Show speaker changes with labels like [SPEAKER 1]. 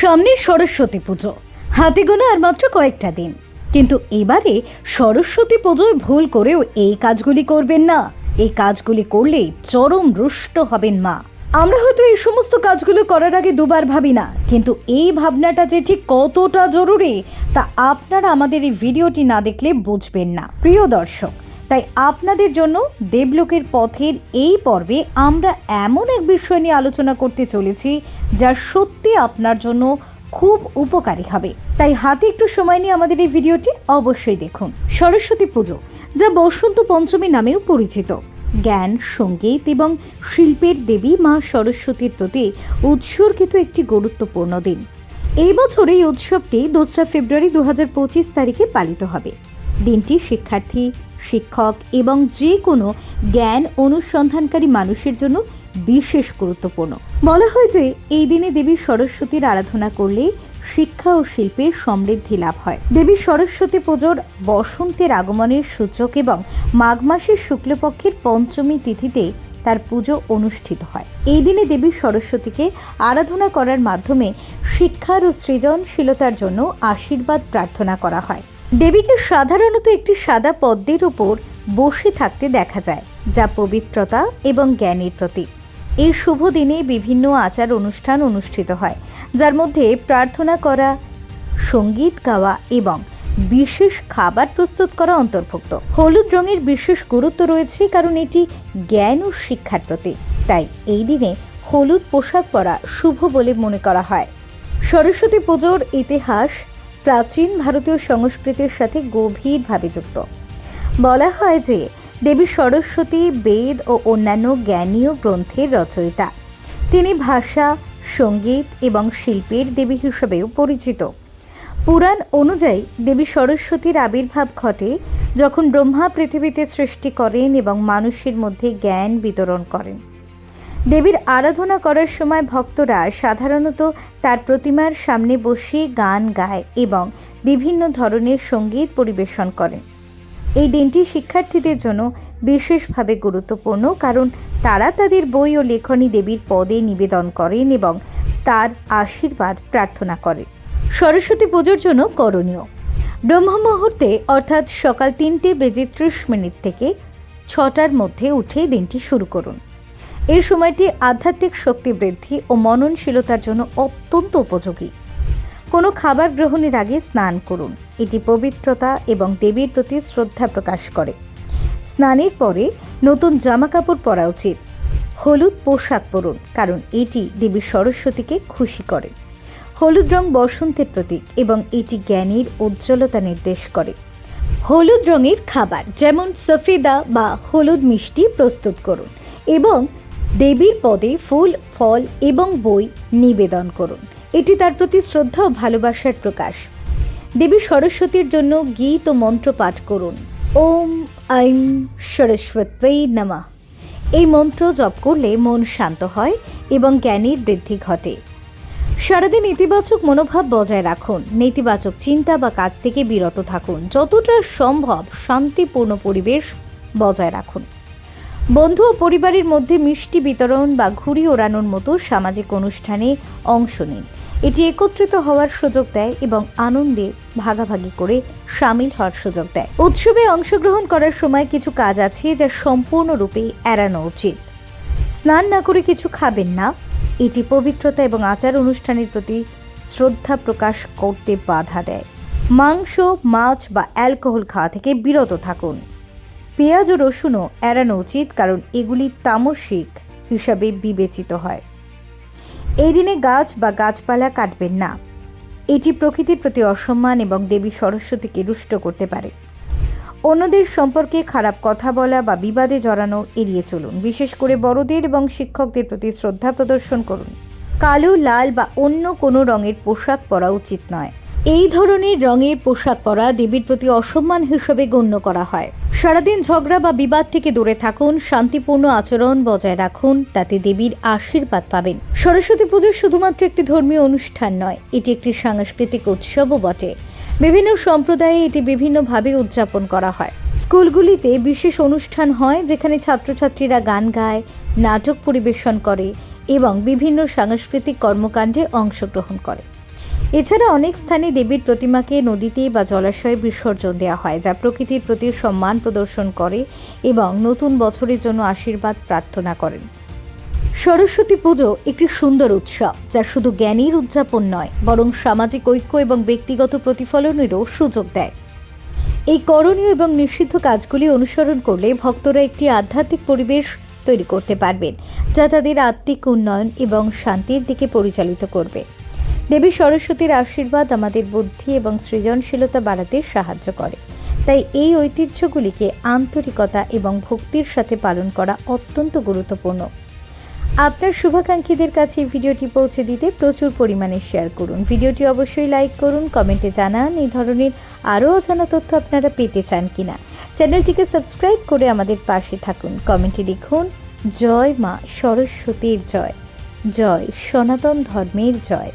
[SPEAKER 1] সামনে সরস্বতী পুজো। হাতে গোনা আর মাত্র কয়েকটা দিন। কিন্তু এবারে সরস্বতী পুজোয় ভুল করেও এই কাজগুলি করবেন না। এই কাজগুলি করলে চরম রুষ্ট হবেন মা। আমরা হয়তো এই সমস্ত কাজগুলো করার আগে দুবার ভাবি না, কিন্তু এই ভাবনাটা যে ঠিক কতটা জরুরি, তা আপনারা আমাদের এই ভিডিওটি না দেখলে বুঝবেন না। প্রিয় দর্শক তাই আপনাদের জন্য দেবলোকের পথের এই পর্বে আমরা এমন এক বিষয় নিয়ে আলোচনা করতে চলেছি, যা সত্যি আপনার জন্য খুব উপকারী হবে। তাই হাতে একটু সময় নিয়ে আমাদের এই ভিডিওটি অবশ্যই দেখুন। সরস্বতী পুজো, যা বসন্ত পঞ্চমী নামেও পরিচিত। জ্ঞান, সংগীত এবং শিল্পের দেবী মা সরস্বতীর প্রতি উৎসর্গিত একটি গুরুত্বপূর্ণ দিন। এই বছর এই উৎসবটি দোসরা ফেব্রুয়ারি দু হাজার পঁচিশ তারিখে পালিত হবে। দিনটি শিক্ষার্থী শিক্ষক এবং যে কোনো জ্ঞান অনুসন্ধানকারী মানুষের জন্য বিশেষ গুরুত্বপূর্ণ। বলা হয় যে, এই দিনে দেবী সরস্বতীর আরাধনা করলে শিক্ষা ও শিল্পের সমৃদ্ধি লাভ হয়। দেবী সরস্বতী পুজোর বসন্তের আগমনের সূচক এবং মাঘ মাসের শুক্লপক্ষের পঞ্চমী তিথিতে তার পুজো অনুষ্ঠিত হয়। এই দিনে দেবী সরস্বতীকে আরাধনা করার মাধ্যমে শিক্ষার ও সৃজনশীলতার জন্য আশীর্বাদ প্রার্থনা করা হয়। দেবীকে সাধারণত একটি সাদা পদ্মের উপর বসে থাকতে দেখা যায়, যা পবিত্রতা এবং জ্ঞানের প্রতীক। এই শুভ দিনে বিভিন্ন আচার অনুষ্ঠান অনুষ্ঠিত হয়, যার মধ্যে প্রার্থনা করা, সংগীত গাওয়া এবং বিশেষ খাবার প্রস্তুত করা অন্তর্ভুক্ত। হলুদ রঙের বিশেষ গুরুত্ব রয়েছে কারণ এটি জ্ঞান ও শিক্ষার প্রতীক। তাই এই দিনে হলুদ পোশাক পরা শুভ বলে মনে করা হয়। সরস্বতী পুজোর ইতিহাস প্রাচীন ভারতীয় সংস্কৃতির সাথে গভীরভাবে যুক্ত। বলা হয় যে, দেবী সরস্বতী বেদ ও অন্যান্য জ্ঞানীয় গ্রন্থের রচয়িতা। তিনি ভাষা, সংগীত এবং শিল্পের দেবী হিসেবেও পরিচিত। পুরাণ অনুযায়ী, দেবী সরস্বতীর আবির্ভাব ঘটে যখন ব্রহ্মা পৃথিবীতে সৃষ্টি করেন এবং মানুষের মধ্যে জ্ঞান বিতরণ করেন। দেবীর আরাধনা করার সময় ভক্তরা সাধারণত তার প্রতিমার সামনে বসে গান গায় এবং বিভিন্ন ধরনের সংগীত পরিবেশন করেন। এই দিনটি শিক্ষার্থীদের জন্য বিশেষভাবে গুরুত্বপূর্ণ কারণ তারা তাদের বই ও লেখনী দেবীর পদে নিবেদন করেন এবং তার আশীর্বাদ প্রার্থনা করেন। সরস্বতী পুজোর জন্য করণীয়। ব্রহ্ম মুহূর্তে অর্থাৎ সকাল তিনটে বেজে ত্রিশ মিনিট থেকে ছটার মধ্যে উঠে দিনটি শুরু করুন। এই সময়টি আধ্যাত্মিক শক্তি বৃদ্ধি ও মননশীলতার জন্য অত্যন্ত উপযোগী। কোনো খাবার গ্রহণের আগে স্নান করুন। এটি পবিত্রতা এবং দেবীর প্রতি শ্রদ্ধা প্রকাশ করে। স্নানের পরে নতুন জামাকাপড় পরা উচিত। হলুদ পোশাক পরুন, কারণ এটি দেবী সরস্বতীকে খুশি করে। হলুদ রং বসন্তের প্রতীক এবং এটি জ্ঞানের উজ্জ্বলতা নির্দেশ করে। হলুদ রঙের খাবার, যেমন সফেদা বা হলুদ মিষ্টি প্রস্তুত করুন এবং দেবীর পদে ফুল, ফল এবং বই নিবেদন করুন। এটি তার প্রতি শ্রদ্ধা ও ভালোবাসার প্রকাশ। দেবী সরস্বতীর জন্য গীত ও মন্ত্র পাঠ করুন। ওম আইং সরস্বতী নমঃ। এই মন্ত্র জপ করলে মন শান্ত হয় এবং জ্ঞানের বৃদ্ধি ঘটে। সারাদিন ইতিবাচক মনোভাব বজায় রাখুন। নেতিবাচক চিন্তা বা কাজ থেকে বিরত থাকুন। যতটা সম্ভব শান্তিপূর্ণ পরিবেশ বজায় রাখুন। বন্ধু ও পরিবারের মধ্যে মিষ্টি বিতরণ বা ঘুড়ি ওড়ানোর মতো সামাজিক অনুষ্ঠানে অংশ নিন। এটি একত্রিত হওয়ার সুযোগ দেয় এবং আনন্দে ভাগাভাগি করে সামিল হওয়ার সুযোগ দেয়। উৎসবে অংশগ্রহণ করার সময় কিছু কাজ আছে যা সম্পূর্ণরূপে এড়ানো উচিত। স্নান না করে কিছু খাবেন না। এটি পবিত্রতা এবং আচার অনুষ্ঠানের প্রতি শ্রদ্ধা প্রকাশ করতে বাধা দেয়। মাংস, মাছ বা অ্যালকোহল খাওয়া থেকে বিরত থাকুন। পেঁয়াজ ও রসুনও এড়ানো উচিত, কারণ এগুলি তামসিক হিসাবে বিবেচিত হয়। এই দিনে গাছ বা গাছপালা কাটবেন না। এটি প্রকৃতির প্রতি অসম্মান এবং দেবী সরস্বতীকে রুষ্ট করতে পারে। অন্যদের সম্পর্কে খারাপ কথা বলা বা বিবাদে জড়ানো এড়িয়ে চলুন। বিশেষ করে বড়দের এবং শিক্ষকদের প্রতি শ্রদ্ধা প্রদর্শন করুন। কালো, লাল বা অন্য কোনো রঙের পোশাক পরা উচিত নয়। এই ধরনের রঙের পোশাক পরা দেবীর প্রতি অসম্মান হিসেবে গণ্য করা হয়। সারাদিন ঝগড়া বা বিবাদ থেকে দূরে থাকুন, শান্তিপূর্ণ আচরণ বজায় রাখুন, তাতে দেবীর আশীর্বাদ পাবেন। সরস্বতী পুজো শুধুমাত্র একটি ধর্মীয় অনুষ্ঠান নয়, এটি একটি সাংস্কৃতিক উৎসবও বটে। বিভিন্ন সম্প্রদায়ে এটি বিভিন্নভাবে উদযাপন করা হয়। স্কুলগুলিতে বিশেষ অনুষ্ঠান হয়, যেখানে ছাত্রছাত্রীরা গান গায়, নাটক পরিবেশন করে এবং বিভিন্ন সাংস্কৃতিক কর্মকাণ্ডে অংশগ্রহণ করে। এছাড়া অনেক স্থানে দেবীর প্রতিমাকে নদীতে বা জলাশয়ে বিসর্জন দেওয়া হয়, যা প্রকৃতির প্রতি সম্মান প্রদর্শন করে এবং নতুন বছরের জন্য আশীর্বাদ প্রার্থনা করেন। সরস্বতী পুজো একটি সুন্দর উৎসব, যা শুধু জ্ঞানীর উদযাপন নয়, বরং সামাজিক ঐক্য এবং ব্যক্তিগত প্রতিফলনেরও সুযোগ দেয়। এই করণীয় এবং নিষিদ্ধ কাজগুলি অনুসরণ করলে ভক্তরা একটি আধ্যাত্মিক পরিবেশ তৈরি করতে পারবেন, যা তাদের আত্মিক উন্নয়ন এবং শান্তির দিকে পরিচালিত করবে। দেবী সরস্বতীর আশীর্বাদ আমাদের বুদ্ধি এবং সৃজনশীলতা বাড়াতে সাহায্য করে। তাই এই ঐতিহ্যগুলিকে আন্তরিকতা এবং ভক্তির সাথে পালন করা অত্যন্ত গুরুত্বপূর্ণ। আপনার শুভাকাঙ্ক্ষীদের কাছে ভিডিওটি পৌঁছে দিতে প্রচুর পরিমাণে শেয়ার করুন। ভিডিওটি অবশ্যই লাইক করুন কমেন্টে জানান এই ধরনের আরও অজানা তথ্য আপনারা পেতে চান কিনা। চ্যানেলটিকে সাবস্ক্রাইব করে আমাদের পাশে থাকুন। কমেন্টে লিখুন, জয় মা সরস্বতীর জয়। জয় সনাতন ধর্মের জয়।